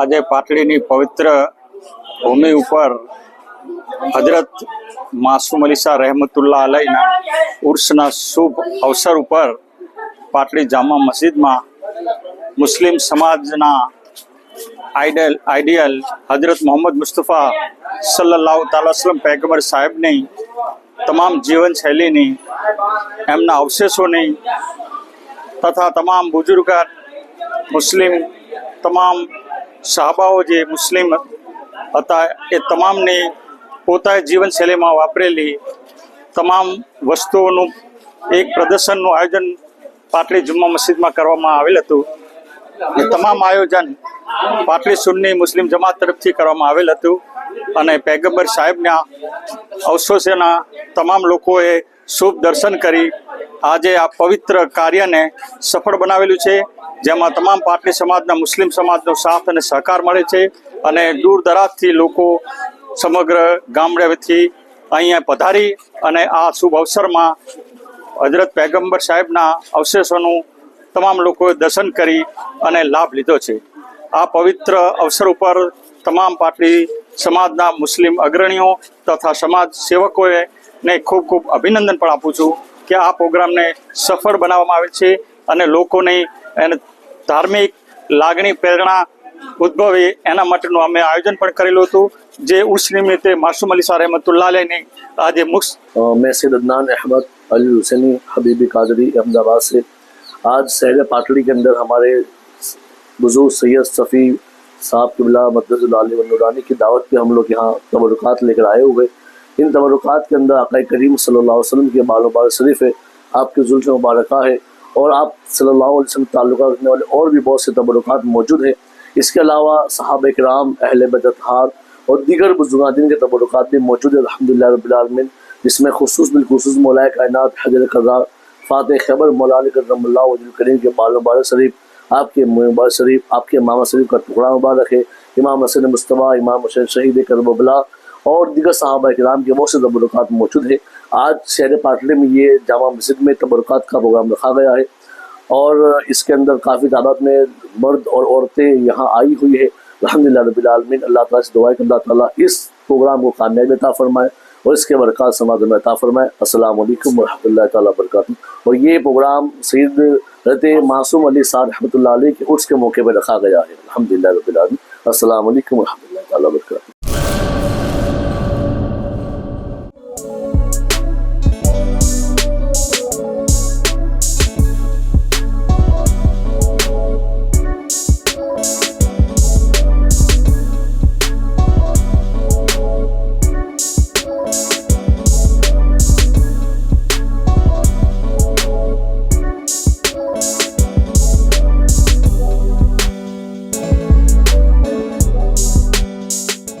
આજે પાટડીની પવિત્ર ભૂમિ ઉપર હજરત માસુમ અલીસા રહેમતુલ્લા અલયના ઉર્સના શુભ અવસર ઉપર પાટડી જામા મસ્જિદમાં મુસ્લિમ સમાજના આઈડલ આઈડિયલ હજરત મોહમ્મદ મુસ્તફા સલ્લાહ તાલાસલમ પેગમ્બર સાહેબની તમામ જીવનશૈલીની એમના અવશેષોની તથા તમામ બુજુર્ગ મુસ્લિમ તમામ સાહાબાઓ જે મુસ્લિમ હતા એ તમામને પોતાની જીવનશૈલીમાં વાપરેલી તમામ વસ્તુઓનું એક પ્રદર્શનનું આયોજન પાટલી જુમ્મા મસ્જિદમાં કરવામાં આવેલ હતું એ તમામ આયોજન પાટલી સુન્ની મુસ્લિમ જમાત તરફથી કરવામાં આવેલ હતું અને પેગમ્બર સાહેબના અવશોષના તમામ લોકોએ શુભ દર્શન કરી આજે આ પવિત્ર કાર્યને સફળ બનાવેલું છે જેમાં તમામ પાટલી સમાજના મુસ્લિમ સમાજનો સાથ અને સહકાર મળે છે અને દૂર દરાજથી લોકો સમગ્ર ગામડેથી અહીંયા પધારી અને આ શુભ અવસરમાં હજરત પેગમ્બર સાહેબના અવશેષોનું તમામ લોકોએ દર્શન કરી અને લાભ લીધો છે આ પવિત્ર અવસર ઉપર તમામ પાટલી સમાજના મુસ્લિમ અગ્રણીઓ તથા સમાજ સેવકોએ ને ખૂબ ખૂબ અભિનંદન પણ આપું છું કે આ પ્રોગ્રામને સફળ બનાવવામાં આવે છે અને લોકોની એને ધાર્મિક લાગણી પ્રેરણા ઉદ્ભવે એના માટેનું અમે આયોજન પણ કરેલું હતું જે ઉર્સ નિમિત્તે માસુમ અલી સાહેબ અહેમતુલ્લાની આજે મુખ્ય મેં સૈદ અદનાન અહમદ અલી હુસૈની હબીબી કાજરી અहमदाबाद से आज शहर અંદર અમારે अंदर સૈયદ बुजुर्ग सैयद सफ़ी साहब किबला मदरसुल्लानी की दावत पे हम लोग यहाँ तबरक़ात लेकर आए हुए ان تبرکات کے اندر آقا کریم صلی اللہ علیہ وسلم کے بال و بار شریف ہے آپ کے ذلف مبارکہ ہے اور آپ صلی اللہ علیہ وسلم تعلقات رکھنے والے اور بھی بہت سے تبرکات موجود ہیں اس کے علاوہ صحابہ اکرام اہل بدتحار اور دیگر بزرگاتین کے تبرکات بھی موجود ہیں الحمدللہ رب العالمین جس میں خصوص بالخصوص مولا کائنات حضر خزار فاتح خیبر علی کرم اللہ علیہ الکریم کے بال و شریف آپ کے مبارک شریف آپ کے امام شریف کا ٹکڑا مبارک رکھے امام حسن مصطفیٰ امام حسین شہید کربلا بلا اور دیگر صحابہ کرام کے بہت سے تبرکات موجود ہیں آج شہر پاٹلے میں یہ جامع مسجد میں تبرکات کا پروگرام رکھا گیا ہے اور اس کے اندر کافی تعداد میں مرد اور عورتیں یہاں آئی ہوئی ہیں الحمد للہ رب العالمین اللہ تعالیٰ سے دعائیں کہ اللہ تعالیٰ اس پروگرام کو کامیابی فرمائے اور اس کے برکات سماج میں عطا فرمائے السلام علیکم ورحمۃ اللہ تعالیٰ وبرکاتہ اور یہ پروگرام سید رہتے معصوم علی صاحب رحمۃ اللہ علیہ کے عرس کے موقع پہ رکھا گیا ہے الحمد للہ رب العالمین السلام علیکم ورحمۃ اللہ تعالیٰ وبرکاتہ